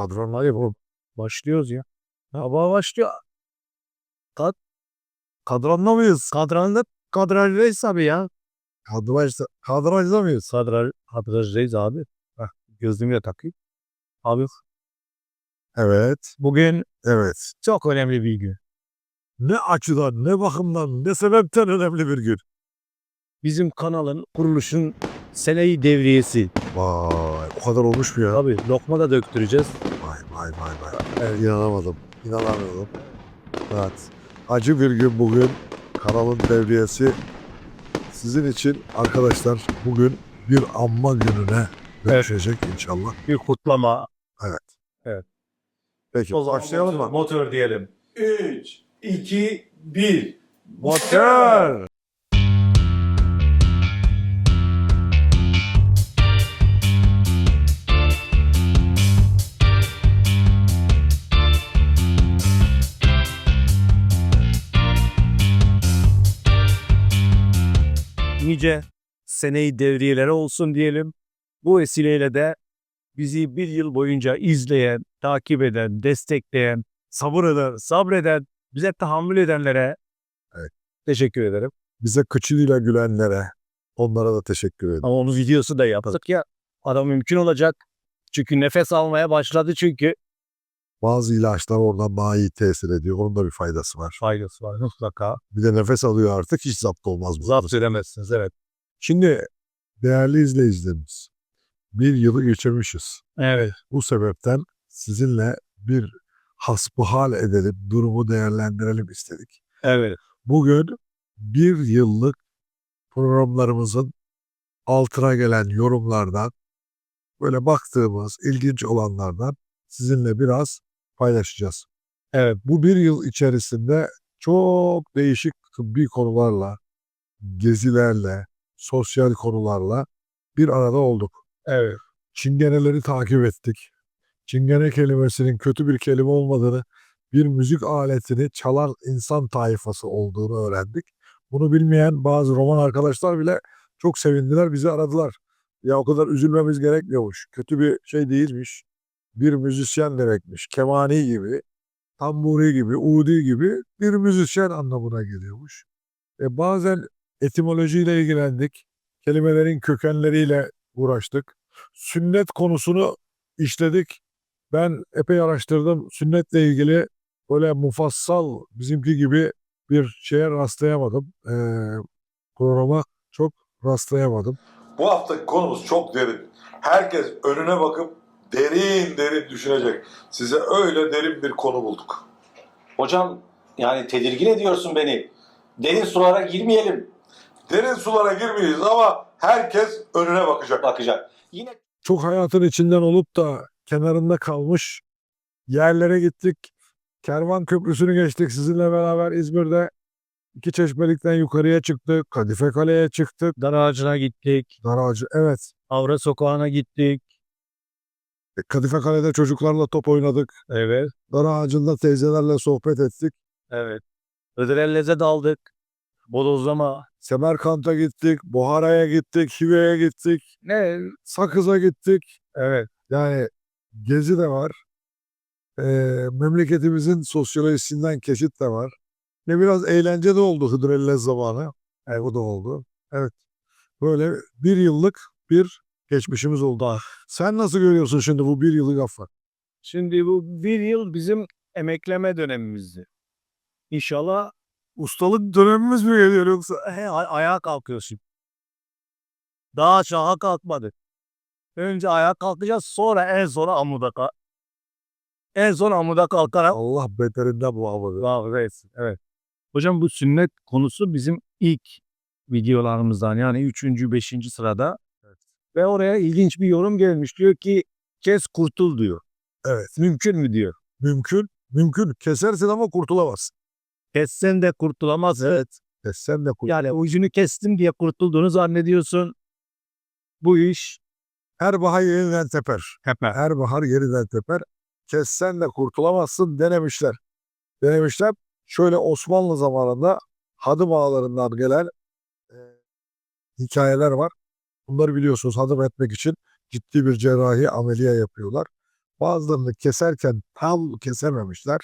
Kadranlar yapalım. Başlıyoruz ya. Ya başlıyor. Kad Kadranla mıyız? Kadranla kadrajdayız abi ya. Kadrajda, kadrajda mıyız? Kadraj, kadrajdayız abi. Heh, gözlüğümü de takayım. Abi Evet. bugün Evet. çok önemli bir gün. Ne açıdan, ne bakımdan, ne sebepten önemli bir gün. Bizim kanalın kuruluşun seneyi devriyesi. Vay, o kadar olmuş mu ya? Abi lokma da döktüreceğiz. Vay vay vay. Evet, inanamadım. İnanamıyorum. Evet. Acı bir gün bugün. Kanalın devriyesi. Sizin için arkadaşlar bugün bir anma gününe dönüşecek inşallah. Bir kutlama. Peki O zaman başlayalım mı? motor diyelim. 3, 2, 1. Motor! Nice seneyi devriyeleri olsun diyelim. Bu vesileyle de bizi bir yıl boyunca izleyen, takip eden, destekleyen, sabır eden, sabreden, bize tahammül edenlere Evet. teşekkür ederim. Bize kıçıyla gülenlere, onlara da teşekkür ederim. Ama onun videosu da yaptık ya. Adam mümkün olacak. Çünkü nefes almaya başladı çünkü. Bazı ilaçlar oradan daha iyi tesir ediyor. Onun da bir faydası var. Faydası var mutlaka. Bir de nefes alıyor artık hiç zapt olmaz bu. Zapt edemezsiniz evet. Şimdi değerli izleyicilerimiz bir yılı geçirmişiz. Evet. Bu sebepten sizinle bir hasbihal edelim, durumu değerlendirelim istedik. Evet. Bugün bir yıllık programlarımızın altına gelen yorumlardan böyle baktığımız ilginç olanlardan sizinle biraz paylaşacağız. Evet. Bu bir yıl içerisinde çok değişik tıbbi konularla, gezilerle, sosyal konularla bir arada olduk. Evet. Çingeneleri takip ettik. Çingene kelimesinin kötü bir kelime olmadığını, bir müzik aletini çalan insan tayfası olduğunu öğrendik. Bunu bilmeyen bazı roman arkadaşlar bile çok sevindiler, bizi aradılar. Ya o kadar üzülmemiz gerekmiyormuş. Kötü bir şey değilmiş. Bir müzisyen demekmiş. Kemani gibi, tamburi gibi, udi gibi bir müzisyen anlamına geliyormuş. E bazen etimolojiyle ilgilendik. Kelimelerin kökenleriyle uğraştık. Sünnet konusunu işledik. Ben epey araştırdım. Sünnetle ilgili böyle mufassal bizimki gibi bir şeye rastlayamadım. Ee, programa çok rastlayamadım. Bu haftaki konumuz çok derin. Herkes önüne bakıp derin derin düşünecek. Size öyle derin bir konu bulduk. Hocam yani tedirgin ediyorsun beni. Derin sulara girmeyelim. Derin sulara girmeyiz ama herkes önüne bakacak. Bakacak. Yine Çok hayatın içinden olup da kenarında kalmış yerlere gittik. Kervan Köprüsü'nü geçtik sizinle beraber İzmir'de. iki çeşmelikten yukarıya çıktık. Kadife Kale'ye çıktık. Dar ağacına gittik. Daracı. Evet. Avra sokağına gittik. Kadife Kale'de çocuklarla top oynadık. Evet. Dar ağacında teyzelerle sohbet ettik. Evet. Ödrellez'e daldık. Bodozlama. Semerkant'a gittik. Buhara'ya gittik. Hive'ye gittik. Ne? Sakız'a gittik. Evet. Yani gezi de var. Ee, memleketimizin sosyolojisinden kesit de var. Ne biraz eğlence de oldu Hıdrellez zamanı. E, o da oldu. Evet. Böyle bir yıllık bir geçmişimiz oldu. Ah, Sen nasıl görüyorsun şimdi bu bir yılı Gaffar? Şimdi bu bir yıl bizim emekleme dönemimizdi. İnşallah ustalık dönemimiz mi geliyor yoksa he, ayağa kalkıyoruz şimdi. Daha aşağı kalkmadık. Önce ayağa kalkacağız sonra en sona amuda kalk. En son amuda kalkarak Allah beterinden muhafaza. Vallahi evet. evet. Hocam bu sünnet konusu bizim ilk videolarımızdan yani 3. 5. sırada. Ve oraya ilginç bir yorum gelmiş. Diyor ki kes kurtul diyor. Evet. Mümkün mü diyor. Mümkün. Mümkün. Kesersin ama kurtulamazsın. Kessen de kurtulamaz evet. Kessen de kurtul. Yani ucunu kestim diye kurtulduğunu zannediyorsun. Bu iş Her bahar yeniden teper. heper. Her bahar yeniden teper. Kessen de kurtulamazsın denemişler. Denemişler. Şöyle Osmanlı zamanında hadım ağalarından gelen e, hikayeler var. Bunları biliyorsunuz hadım etmek için ciddi bir cerrahi ameliye yapıyorlar. Bazılarını keserken tam kesememişler.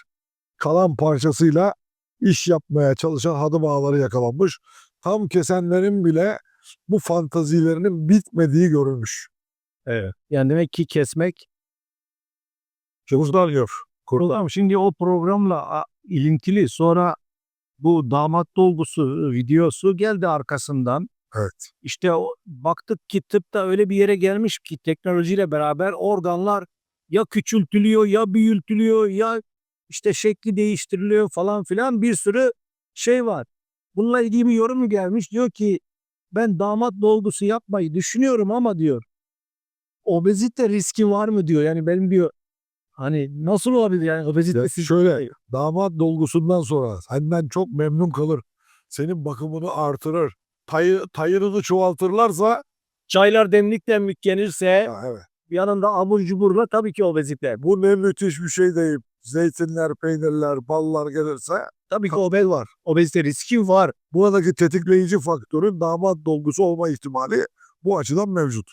Kalan parçasıyla iş yapmaya çalışan hadım ağları yakalanmış. Tam kesenlerin bile bu fantazilerinin bitmediği görülmüş. Evet. Yani demek ki kesmek Kurtlar Kur'an şimdi o programla ilintili sonra bu damat dolgusu videosu geldi arkasından. Evet. İşte o, baktık ki tıpta öyle bir yere gelmiş ki teknolojiyle beraber organlar ya küçültülüyor ya büyütülüyor ya işte şekli değiştiriliyor falan filan bir sürü şey var. Bununla ilgili bir yorum gelmiş diyor ki ben damat dolgusu yapmayı düşünüyorum ama diyor obezite riski var mı diyor. Yani benim diyor hani nasıl olabilir yani Ya obezitesi şöyle damat dolgusundan sonra senden çok memnun kalır. Senin bakımını artırır. Tayı, tayırını çoğaltırlarsa çaylar demlikten müklenirse ya evet. yanında abur cuburla tabii ki obezite. Bu ne müthiş bir şey deyip zeytinler, peynirler, ballar gelirse Tabii ki obez var. Obezite riski var. buradaki tetikleyici faktörün damat dolgusu olma ihtimali bu açıdan mevcut.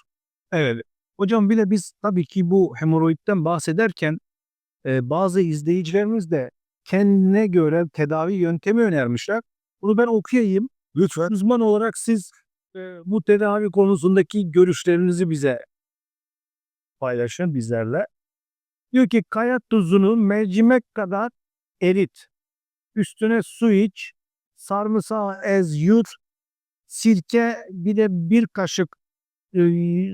Evet. Hocam bir de biz tabii ki bu hemoroidden bahsederken e, bazı izleyicilerimiz de kendine göre tedavi yöntemi önermişler. Bunu ben okuyayım. Lütfen Uzman olarak siz e, bu tedavi konusundaki görüşlerinizi bize paylaşın bizlerle. Diyor ki kaya tuzunu mercimek kadar erit. Üstüne su iç. Sarımsağı ez yut. Sirke bir de bir kaşık e,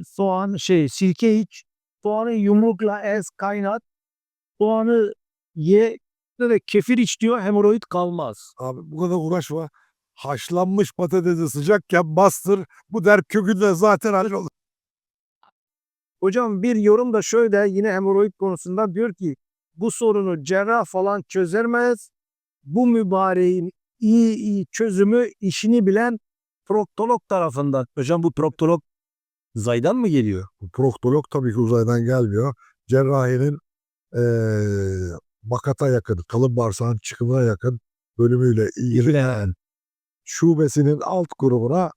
soğan şey sirke iç. Soğanı yumrukla ez kaynat. Soğanı ye ve kefir iç diyor hemoroid kalmaz. abi bu kadar uğraşma. Haşlanmış patatesi sıcakken bastır. Bu dert kökünde zaten hallolur. Hocam bir yorum da şöyle yine hemoroid konusunda diyor ki bu sorunu cerrah falan çözemez. Bu mübareğin iyi iyi çözümü işini bilen proktolog tarafından. Hocam bu proktolog zaydan mı geliyor? Bu Proktolog tabii ki uzaydan gelmiyor. Cerrahinin eee makata yakın, kalın bağırsağın çıkımına yakın bölümüyle ilgilenen şubesinin alt grubuna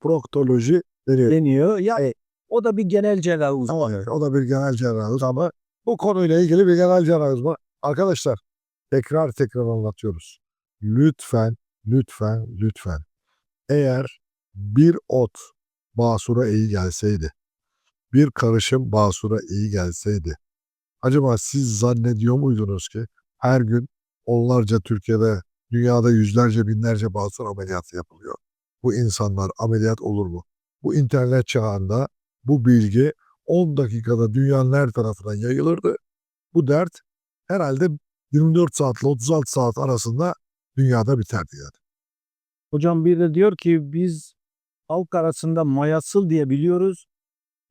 proktoloji deniyor. deniyor. Ya e, o da bir genel cerrah uzmanı. Yani o da bir genel cerrahımız ama bu konuyla ilgili bir genel cerrahımız var. Arkadaşlar tekrar tekrar anlatıyoruz. Lütfen, lütfen, lütfen. Eğer bir ot basura iyi gelseydi, bir karışım basura iyi gelseydi, acaba siz zannediyor muydunuz ki her gün onlarca Türkiye'de, dünyada yüzlerce binlerce basur ameliyatı yapılıyor. Bu insanlar ameliyat olur mu? Bu internet çağında bu bilgi 10 dakikada dünyanın her tarafına yayılırdı. Bu dert herhalde 24 saatle 36 saat arasında dünyada biterdi yani. Hocam bir de diyor ki biz halk arasında mayasıl diye biliyoruz.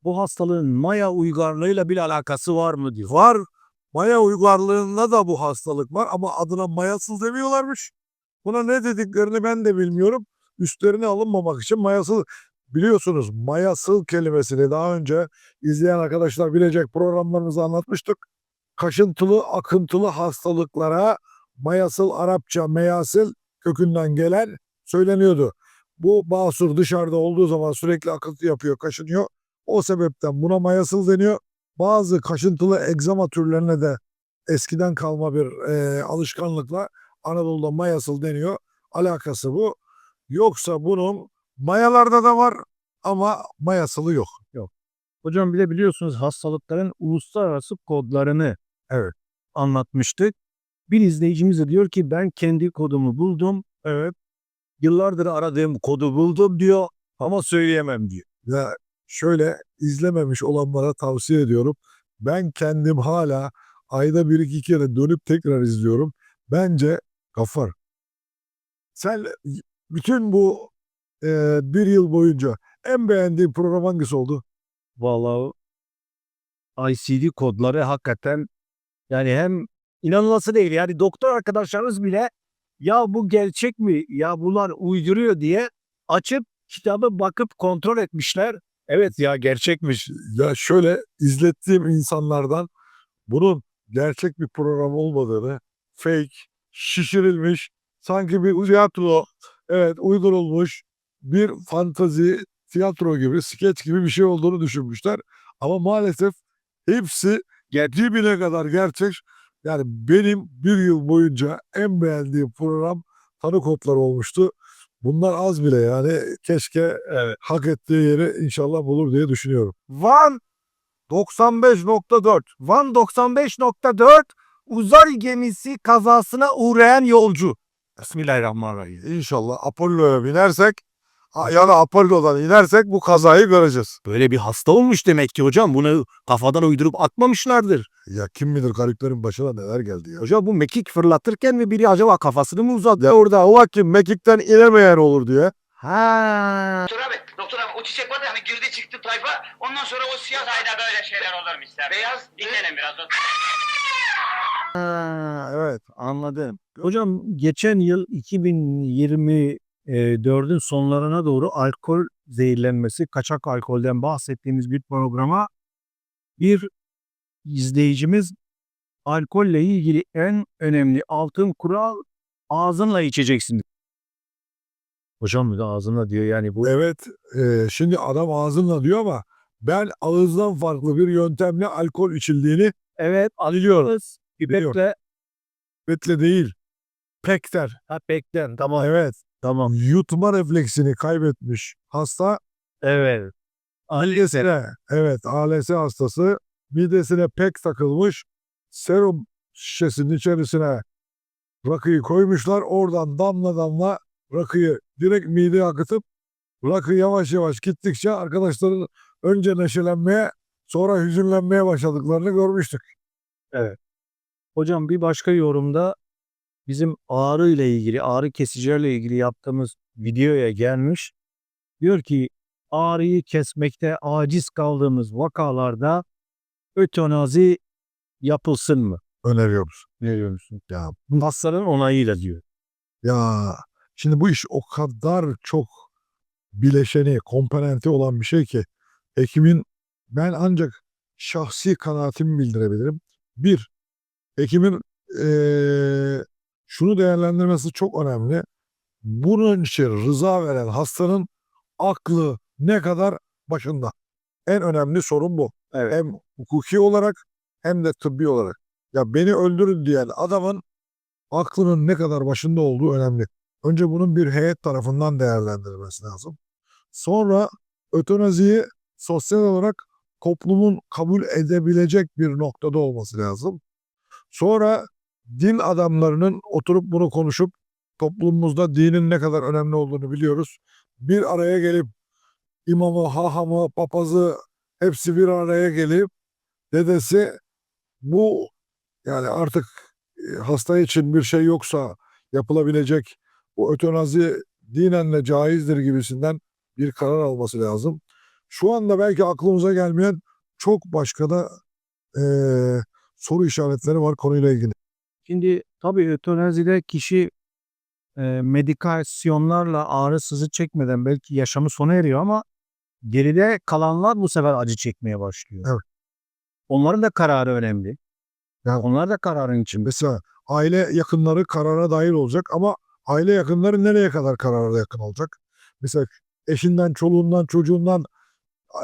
Bu hastalığın maya uygarlığıyla bir alakası var mı diyor. Var maya uygarlığında da bu hastalık var ama adına mayasıl demiyorlarmış. Buna ne dediklerini ben de bilmiyorum. Üstlerine alınmamak için mayasıl biliyorsunuz mayasıl kelimesini daha önce izleyen arkadaşlar bilecek programlarımızda anlatmıştık. Kaşıntılı akıntılı hastalıklara mayasıl Arapça meyasıl kökünden gelen söyleniyordu. Bu basur dışarıda olduğu zaman sürekli akıntı yapıyor, kaşınıyor. O sebepten buna mayasıl deniyor. Bazı kaşıntılı egzama türlerine de eskiden kalma bir e, alışkanlıkla Anadolu'da mayasıl deniyor. Alakası bu. Yoksa bunun mayalarda da var ama mayasılı yok. Hocam bir de biliyorsunuz hastalıkların uluslararası kodlarını Evet. anlatmıştık. Bir izleyicimiz de diyor ki ben kendi kodumu buldum. Evet. Yıllardır aradığım kodu buldum diyor ama söyleyemem diyor. Ya şöyle izlememiş olanlara tavsiye ediyorum. Ben kendim hala ayda bir iki kere dönüp tekrar izliyorum. Bence Gafar sen bütün bu e, bir yıl boyunca en beğendiğin program hangisi oldu? Vallahi ICD kodları hakikaten yani hem inanılması değil. Yani doktor arkadaşlarımız bile ya bu gerçek mi ya bunlar uyduruyor diye açıp kitabı bakıp kontrol etmişler. Evet ya gerçekmiş. Ya şöyle izlettiğim insanlardan bunun gerçek bir program olmadığını, fake, şişirilmiş, sanki bir tiyatro, evet uydurulmuş bir fantazi tiyatro gibi, skeç gibi bir şey olduğunu düşünmüşler. Ama maalesef hepsi dibine kadar gerçek. Yani benim bir yıl boyunca en beğendiğim program tanı kodları olmuştu. Bunlar az bile yani keşke Evet. hak ettiği yeri inşallah bulur diye düşünüyorum. Van 95.4. Van 95.4 uzay gemisi kazasına uğrayan yolcu. Bismillahirrahmanirrahim. İnşallah Apollo'ya binersek ha- ya da Apollo'dan inersek bu kazayı göreceğiz. Böyle bir hasta olmuş demek ki hocam. Bunu kafadan uydurup atmamışlardır. Ya kim bilir gariplerin başına neler geldi ya. Hocam bu mekik fırlatırken mi biri acaba kafasını mı uzattı? Ya orada o vakit mekikten inemeyen olur diye. Ha. Doktor abi, doktor abi o çiçek var ya hani girdi çıktı tayfa ondan sonra o siyah ayda böyle şeyler olur mister. Beyaz dinlenin biraz doktor. Ha, evet anladım. Hocam geçen yıl 2024'ün sonlarına doğru alkol zehirlenmesi, kaçak alkolden bahsettiğimiz bir programa bir izleyicimiz alkolle ilgili en önemli altın kural ağzınla içeceksin. Hocam bir de ağzınla diyor yani bu. Evet e, şimdi adam ağzınla diyor ama ben ağızdan farklı bir yöntemle alkol içildiğini Evet alıyoruz. Biliyorum. Pipetle. betle değil. Pekter. Ha beklen tamam. Evet. Tamam. Yutma refleksini kaybetmiş hasta Evet. midesine evet ALS hastası midesine pek takılmış serum şişesinin içerisine rakıyı koymuşlar oradan damla damla rakıyı direkt mideye akıtıp rakı yavaş yavaş gittikçe arkadaşların önce neşelenmeye sonra hüzünlenmeye başladıklarını görmüştük. Hocam bir başka yorumda bizim ağrı ile ilgili, ağrı kesicilerle ilgili yaptığımız videoya gelmiş. Diyor ki ağrıyı kesmekte aciz kaldığımız vakalarda ötenazi yapılsın mı? Öneriyoruz. Ne diyor musun? Ya Hastanın onayıyla diyor. Ya şimdi bu iş o kadar çok bileşeni, komponenti olan bir şey ki hekimin ben ancak şahsi kanaatimi bildirebilirim. Bir, hekimin eee, şunu değerlendirmesi çok önemli. Bunun için rıza veren hastanın aklı ne kadar başında. En önemli sorun bu. Evet. Hem hukuki olarak hem de tıbbi olarak. Ya beni öldürün diyen adamın aklının ne kadar başında olduğu önemli. Önce bunun bir heyet tarafından değerlendirilmesi lazım. Sonra ötenaziyi sosyal olarak toplumun kabul edebilecek bir noktada olması lazım. Sonra din adamlarının oturup bunu konuşup toplumumuzda dinin ne kadar önemli olduğunu biliyoruz. Bir araya gelip imamı, hahamı, papazı hepsi bir araya gelip dedesi bu yani artık e, hasta için bir şey yoksa yapılabilecek bu ötenazi dinenle caizdir gibisinden bir karar alması lazım. Şu anda belki aklımıza gelmeyen çok başka da eee, soru işaretleri var konuyla ilgili. Şimdi tabii ötenazide kişi e, medikasyonlarla ağrısızı çekmeden belki yaşamı sona eriyor ama geride kalanlar bu sefer acı çekmeye başlıyor. Evet. Onların da kararı önemli. Yani- Onlar da kararın içinde. Mesela aile yakınları karara dahil olacak ama aile yakınları nereye kadar karara yakın olacak? Mesela eşinden, çoluğundan, çocuğundan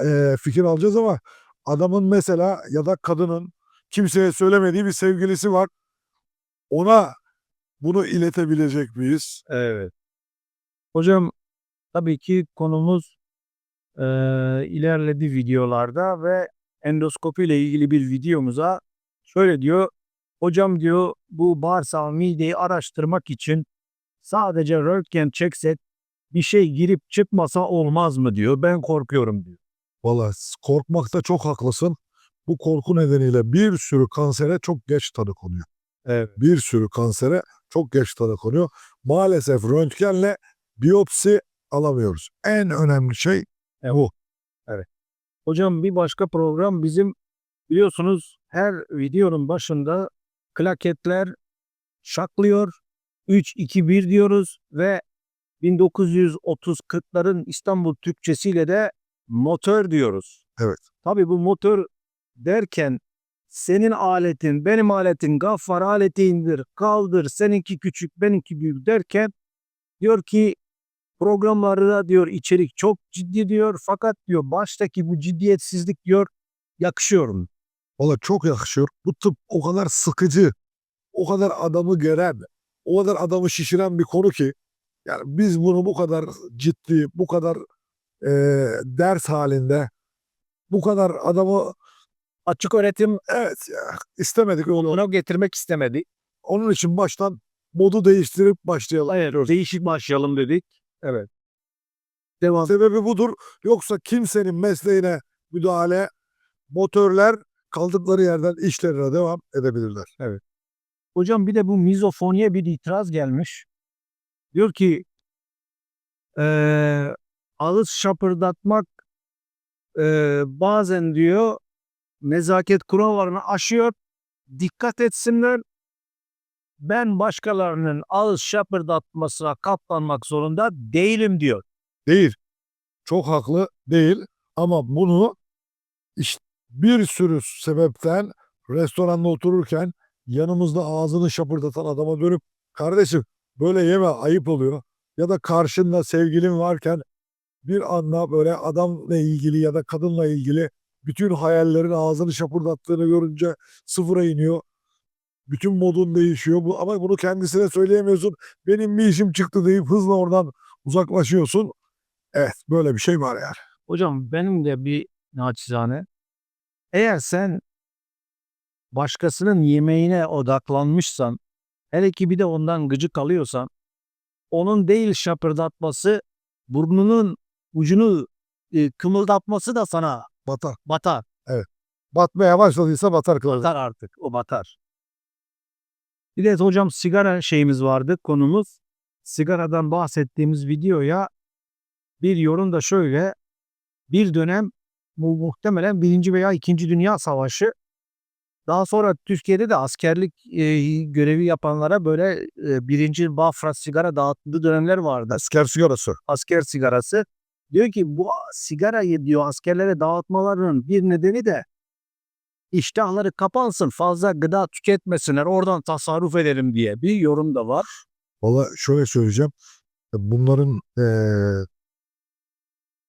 eee, fikir alacağız ama adamın mesela ya da kadının kimseye söylemediği bir sevgilisi var. Ona bunu iletebilecek miyiz? Evet. Hocam tabii ki konumuz e, ilerledi videolarda ve endoskopi ile ilgili bir videomuza şöyle diyor. Hocam diyor bu bağırsağı mideyi araştırmak için sadece röntgen çeksek bir şey girip çıkmasa olmaz mı diyor. Ben korkuyorum diyor. Valla korkmakta çok haklısın. Bu korku nedeniyle bir sürü kansere çok geç tanı konuyor. Evet. Bir sürü kansere çok geç tanı konuyor. Maalesef röntgenle biyopsi alamıyoruz. En önemli şey bu. Hocam bir başka program bizim biliyorsunuz her videonun başında klaketler şaklıyor. 3 2 1 diyoruz ve 1930-40'ların İstanbul Türkçesiyle de motor diyoruz. Evet. Tabii bu motor derken senin aletin, benim aletin, gaffar aleti indir, kaldır, seninki küçük, benimki büyük derken diyor ki programlarda diyor içerik çok ciddi diyor fakat diyor baştaki bu ciddiyetsizlik diyor yakışıyor mu? Valla çok yakışıyor. Bu tıp o kadar sıkıcı, o kadar adamı geren, o kadar adamı şişiren bir konu ki yani biz bunu bu kadar ciddi, bu kadar eee, ders halinde, bu kadar adamı Açık öğretim evet ya, istemedik onu. ona getirmek istemedi. Onun için baştan modu değiştirip başlayalım. Hayır, değişik başlayalım dedik. Evet. Devam. Sebebi budur. Yoksa kimsenin mesleğine müdahale, motörler kaldıkları yerden işlerine devam edebilirler. Hocam bir de bu mizofoniye bir itiraz gelmiş. Diyor ki eee ağız şapırdatmak eee, bazen diyor nezaket kurallarını aşıyor. Dikkat etsinler. Ben başkalarının ağız şapırdatmasına katlanmak zorunda değilim diyor. Değil. Çok haklı değil ama bunu işte bir sürü sebepten restoranda otururken yanımızda ağzını şapırdatan adama dönüp kardeşim böyle yeme ayıp oluyor. Ya da karşında sevgilin varken bir anda böyle adamla ilgili ya da kadınla ilgili bütün hayallerin ağzını şapırdattığını görünce sıfıra iniyor. Bütün modun değişiyor. Ama bunu kendisine söyleyemiyorsun. Benim bir işim çıktı deyip hızla oradan uzaklaşıyorsun. Evet böyle bir şey var yani. Hocam benim de bir naçizane eğer sen başkasının yemeğine odaklanmışsan hele ki bir de ondan gıcık alıyorsan onun değil şapırdatması burnunun ucunu e, kımıldatması da sana Batar. batar. Batmaya başladıysa batar kılavuz. Batar artık. O batar. Bir de hocam sigara şeyimiz vardı konumuz. Sigaradan bahsettiğimiz videoya bir yorum da şöyle. Bir dönem bu muhtemelen birinci veya ikinci Dünya Savaşı. Daha sonra Türkiye'de de askerlik e, görevi yapanlara böyle e, birinci Bafra sigara dağıtıldığı dönemler vardı. Asker sigarası. Asker sigarası. Diyor ki bu sigarayı diyor askerlere dağıtmalarının bir nedeni de iştahları kapansın fazla gıda tüketmesinler oradan tasarruf edelim diye bir yorum da var. Valla şöyle söyleyeceğim. Bunların eee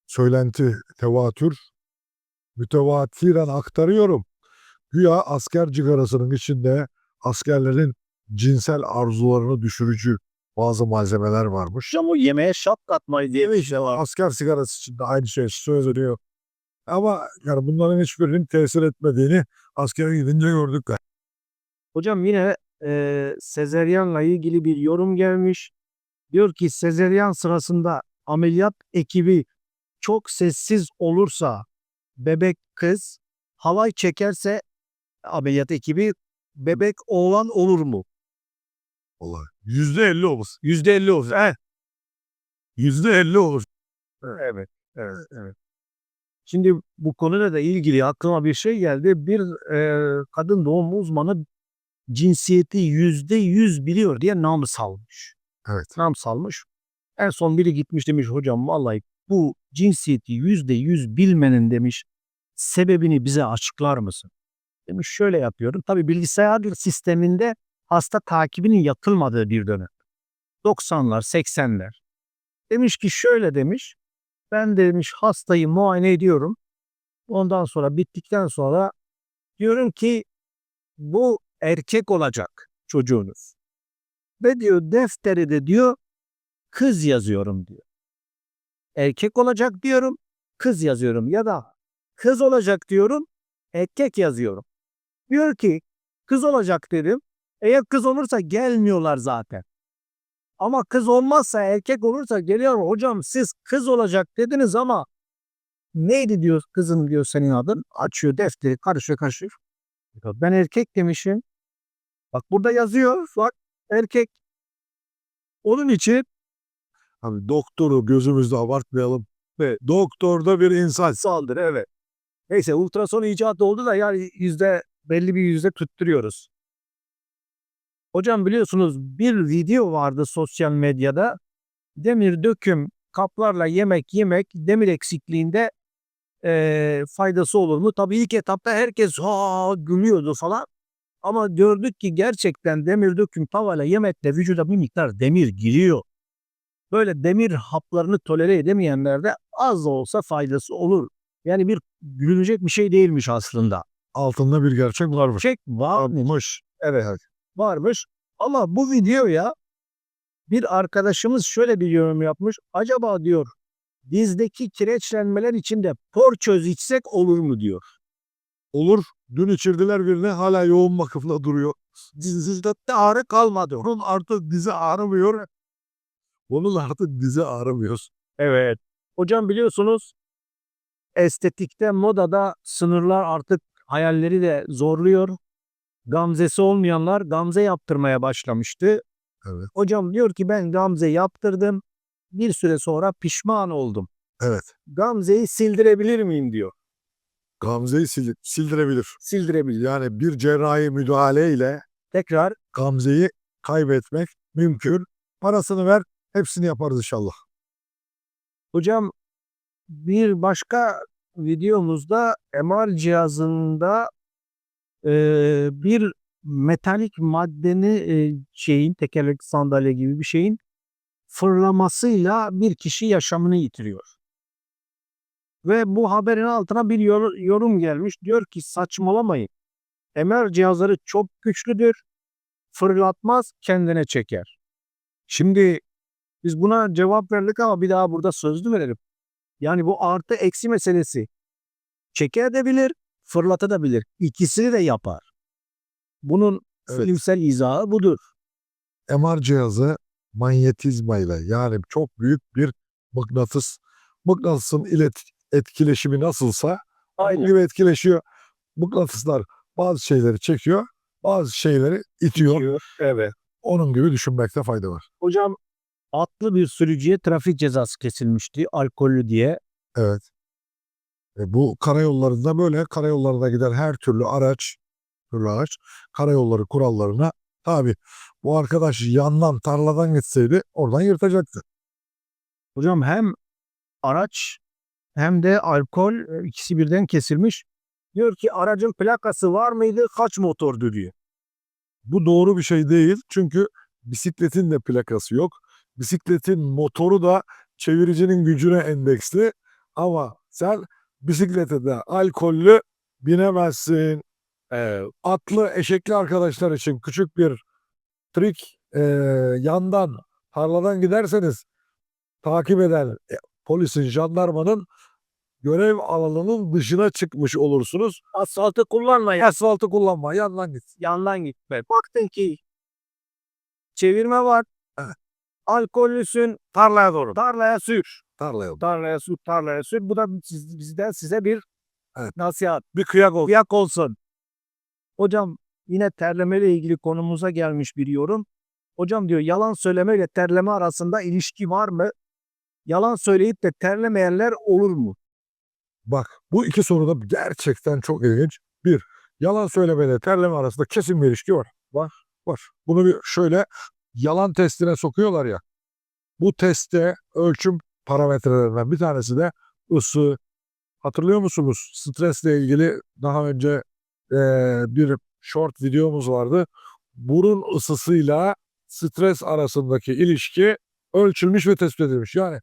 söylenti tevatür mütevatiren aktarıyorum. Güya asker cigarasının içinde askerlerin cinsel arzularını düşürücü bazı malzemeler varmış. Hocam o yemeğe şap katmayı diye bir şey var. Asker sigarası için de aynı şey söyleniyor. Ama yani bunların hiçbirinin tesir etmediğini askere gidince gördük. Hocam yine e, sezeryanla ilgili bir yorum gelmiş. Diyor ki sezeryan sırasında ameliyat ekibi çok sessiz olursa bebek kız halay çekerse ameliyat ekibi bebek oğlan olur mu? Vallahi yüzde elli olur. Yüzde elli olur. He. Yüzde elli olur. Evet, evet, evet. Şimdi bu konuyla da ilgili aklıma bir şey geldi. Bir e, kadın doğum uzmanı cinsiyeti yüzde yüz biliyor diye nam salmış. Evet. Nam salmış. En son biri gitmiş demiş hocam vallahi bu cinsiyeti yüzde yüz bilmenin demiş sebebini bize açıklar mısın? Demiş şöyle yapıyorum. Tabii bilgisayar sisteminde hasta takibinin yapılmadığı bir dönem. 90'lar, 80'ler. Demiş ki şöyle demiş. Ben demiş hastayı muayene ediyorum. Ondan sonra bittikten sonra diyorum ki bu erkek olacak çocuğunuz. Ve diyor defteri de diyor kız yazıyorum diyor. Erkek olacak diyorum kız yazıyorum ya da kız olacak diyorum erkek yazıyorum. Diyor ki kız olacak dedim. Eğer kız olursa gelmiyorlar zaten. Ama kız olmazsa erkek olursa geliyor hocam siz kız olacak dediniz ama neydi diyor kızın diyor senin adın açıyor defteri karışıyor karışıyor. Ben erkek demişim. Bak burada yazıyor bak erkek. Onun için Abi doktoru gözümüzde abartmayalım. Ve doktor da bir insan. saldır evet. Neyse ultrason icat oldu da yani yüzde belli bir yüzde tutturuyoruz. Hocam biliyorsunuz bir video vardı sosyal medyada. Demir döküm kaplarla yemek yemek demir eksikliğinde eee, faydası olur mu? Tabii ilk etapta herkes ha gülüyordu falan. Ama gördük ki gerçekten demir döküm tavayla yemekle vücuda bir miktar demir giriyor. Böyle demir haplarını tolere edemeyenlerde az da olsa faydası olur. Yani bir gülünecek bir şey değilmiş aslında. altında bir gerçek varmış. Çek varmış. Varmış. Evet. Varmış. Ama bu videoya bir arkadaşımız şöyle bir yorum yapmış. Acaba diyor dizdeki kireçlenmeler için de porçöz içsek olur mu diyor. Olur. Dün içirdiler birine hala yoğun bakımda duruyor. Dizide de ağrı kalmadı. Onun artık dizi ağrımıyor. Onun artık dizi ağrımıyor. Evet. Hocam biliyorsunuz estetikte, modada sınırlar artık hayalleri de zorluyor. Gamzesi olmayanlar gamze yaptırmaya başlamıştı. Evet. Hocam diyor ki ben gamze yaptırdım. Bir süre sonra pişman oldum. Evet. Gamzeyi sildirebilir miyim diyor. Gamze'yi sil- sildirebilir. Sildirebilir. Yani bir cerrahi müdahale ile Tekrar Gamze'yi kaybetmek mümkün. Parasını ver, hepsini yaparız inşallah. hocam bir başka videomuzda MR cihazında eee, bir metalik maddenin eee, şeyin tekerlekli sandalye gibi bir şeyin fırlamasıyla bir kişi yaşamını yitiriyor. Ve bu haberin altına bir yor- yorum gelmiş. Diyor ki saçmalamayın. MR cihazları çok güçlüdür. Fırlatmaz kendine çeker. Şimdi biz buna cevap verdik ama bir daha burada sözlü verelim. Yani bu artı eksi meselesi. Çekebilir, fırlatabilir. İkisini de yapar. Bunun Evet. izahı budur. MR cihazı manyetizmayla yani çok büyük bir mıknatıs. Mıknatısın ilet etkileşimi nasılsa onun gibi etkileşiyor. Mıknatıslar bazı şeyleri çekiyor, bazı şeyleri itiyor. Evet. Onun gibi düşünmekte fayda var. Hocam atlı bir sürücüye trafik cezası kesilmişti alkollü diye. Evet. E, bu karayollarında böyle karayollarına giden her türlü araç, türlü araç karayolları kurallarına tabi. Bu arkadaş yandan tarladan gitseydi oradan yırtacaktı. Hocam hem araç hem de alkol e, ikisi birden kesilmiş. Diyor ki aracın plakası var mıydı kaç motordu diyor. Bu doğru bir şey değil çünkü bisikletin de plakası yok. Bisikletin motoru da çeviricinin gücüne endeksli ama sen bisiklete de alkollü binemezsin. Ee, atlı eşekli arkadaşlar için küçük bir trik ee, yandan tarladan giderseniz takip eden e, polisin jandarmanın görev alanının dışına çıkmış olursunuz. Asfaltı kullanmayın. Asfaltı kullanma yandan git. yandan gitme. Baktın ki çevirme var. Evet. Alkollüsün tarlaya doğru. Tarlaya sür. Tarlaya. Tarlaya sür, tarlaya sür. Bu da siz- bizden size bir Evet. nasihat. Bir kıyak olsun. Kıyak olsun. Hocam yine terlemeyle ilgili konumuza gelmiş bir yorum. Hocam diyor yalan söyleme ile terleme arasında ilişki var mı? Yalan söyleyip de terlemeyenler olur mu? Bak bu iki soruda gerçekten çok ilginç. Bir, yalan söylemeyle terleme arasında kesin bir ilişki var. Var, var. Bunu bir şöyle yalan testine sokuyorlar ya. Bu testte ölçüm parametrelerinden bir tanesi de ısı. Hatırlıyor musunuz? Stresle ilgili daha önce eee, bir short videomuz vardı. Burun ısısıyla stres arasındaki ilişki ölçülmüş ve tespit edilmiş. Yani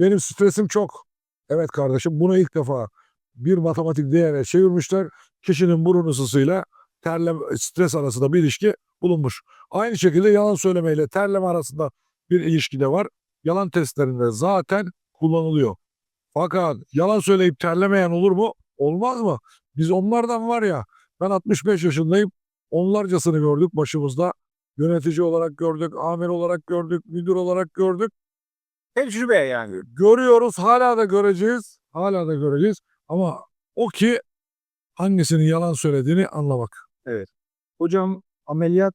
benim stresim çok. Evet kardeşim bunu ilk defa bir matematik değere çevirmişler. Kişinin burun ısısıyla terleme, stres arasında bir ilişki bulunmuş. Aynı şekilde yalan söylemeyle terleme arasında bir ilişki de var. Yalan testlerinde zaten kullanılıyor. Fakat yalan söyleyip terlemeyen olur mu? Olmaz mı? Biz onlardan var ya ben 65 yaşındayım. Onlarcasını gördük başımızda. Yönetici olarak gördük, amir olarak gördük, müdür olarak gördük. Tecrübe yani. Görüyoruz, hala da göreceğiz. Hala da göreceğiz. Ama o ki hangisinin yalan söylediğini anlamak. Hocam ameliyat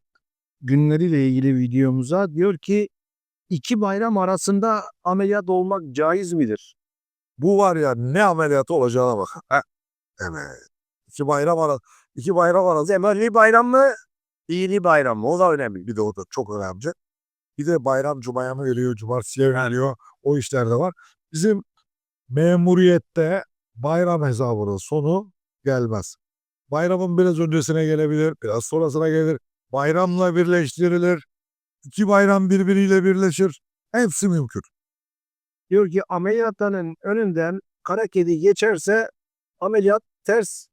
günleriyle ilgili videomuza diyor ki iki bayram arasında ameliyat olmak caiz midir? Bu var ya ne ameliyatı olacağına bak. Heh. Evet. İki bayram arası. iki bayram arası. Zemelli bayram mı? Dini bayram mı? O da önemli. Bir de o da çok önemli. Bir de bayram cumaya mı geliyor, cumartesiye geliyor. O işler de var. Bizim memuriyette bayram hesabının sonu gelmez. Bayramın biraz öncesine gelebilir, biraz sonrasına gelir. Bayramla birleştirilir. İki bayram birbiriyle birleşir. Hepsi mümkün. Diyor ki ameliyathanın önünden kara kedi geçerse ameliyat ters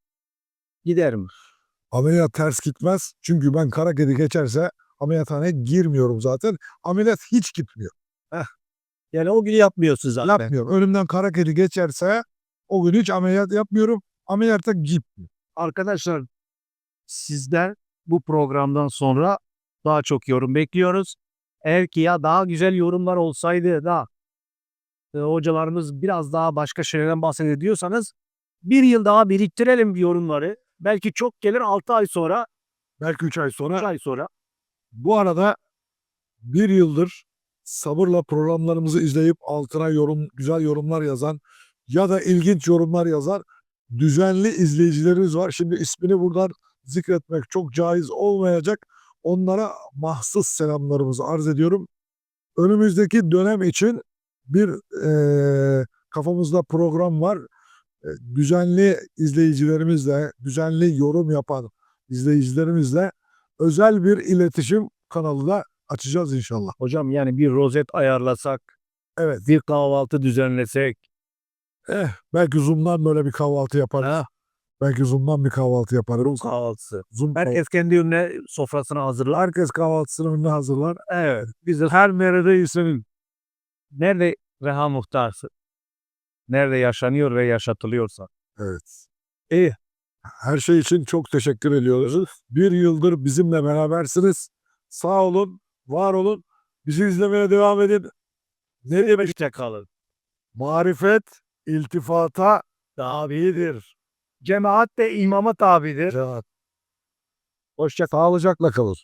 Giderim. Ameliyat ters gitmez. Çünkü ben kara kedi geçerse ameliyathaneye girmiyorum zaten. Ameliyat hiç gitmiyor. Yani o günü yapmıyorsun zaten. Yapmıyorum. Önümden kara kedi geçerse o gün hiç ameliyat yapmıyorum. Ameliyata gitmiyor. Arkadaşlar sizden bu programdan sonra daha çok yorum bekliyoruz. Eğer ki ya daha güzel yorumlar olsaydı da e, hocalarımız biraz daha başka şeylerden bahsediyorsanız bir yıl daha biriktirelim yorumları. Belki çok gelir 6 ay sonra, Belki 3 ay sonra 3 ay sonra. Bu arada bir yıldır sabırla programlarımızı izleyip altına yorum, güzel yorumlar yazan ya da ilginç yorumlar yazan düzenli izleyicilerimiz var. Şimdi ismini buradan zikretmek çok caiz olmayacak. Onlara mahsus selamlarımızı arz ediyorum. Önümüzdeki dönem için bir eee, kafamızda program var. E, düzenli izleyicilerimizle, düzenli yorum yapan izleyicilerimizle özel bir iletişim kanalı da açacağız inşallah. Hocam yani bir rozet ayarlasak, Evet. bir kahvaltı düzenlesek. Eh, belki Zoom'dan böyle bir kahvaltı yaparız. Ha, Belki Zoom'dan bir kahvaltı yaparız. Rum kahvaltısı. Zoom Herkes kendi önüne sofrasını hazırlar. herkes kahvaltısını önüne hazırlar. Evet. Biz de her neredeysenin nerede Reha Muhtar'sı? Nerede yaşanıyor ve yaşatılıyorsa. Evet. İyi. Her şey için çok teşekkür ediyoruz. Bir yıldır bizimle berabersiniz. Sağ olun, var olun. Bizi izlemeye devam edin. Ne demek? Hoşça kalın. Marifet, iltifata Tabidir. Cemaat de imama tabidir. Hoşça sağlıcakla kalın.